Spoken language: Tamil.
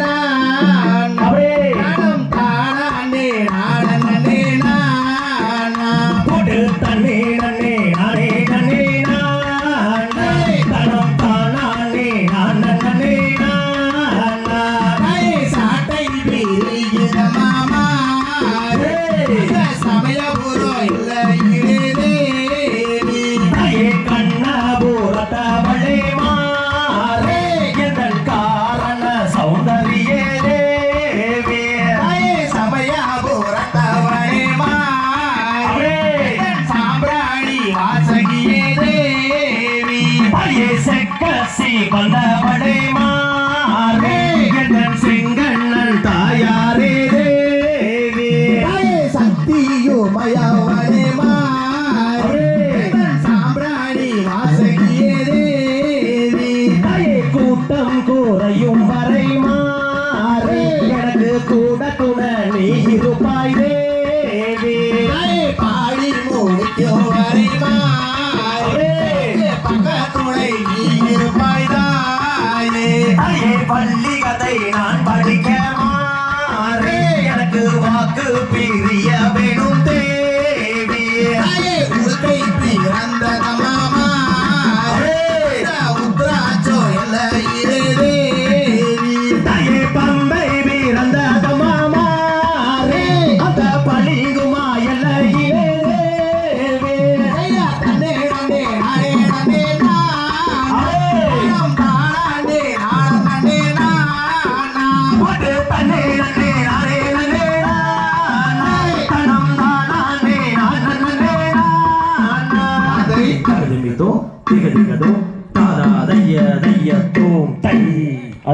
நான் அப்படியே. நாடன் நான் போட்டு தண்ணே நன்னே நானே நன்னே நான் தனம் தானே நான் நன்னே நான் தாயே சாட்டை பிரிகிற மாமா. இந்த செக்கசி வந்தவளே மாறே எதன் செங்கண்ணன் தாயாரே தேவி தாயே சக்தியுமயவளே மாறே சாம்பிராணி வாசகியே தேவி தாயே கூட்டம் கூறையும் வரை மாறே. எனக்கு கூட துண நீ இருப்பாய் தேவி தாயே பாடி முடிக்கும் வரை மாறே பக்க துணை பள்ளி கதை நான் படிக்க மாறே எனக்கு வாக்கு பிரிய 利呀利呀咚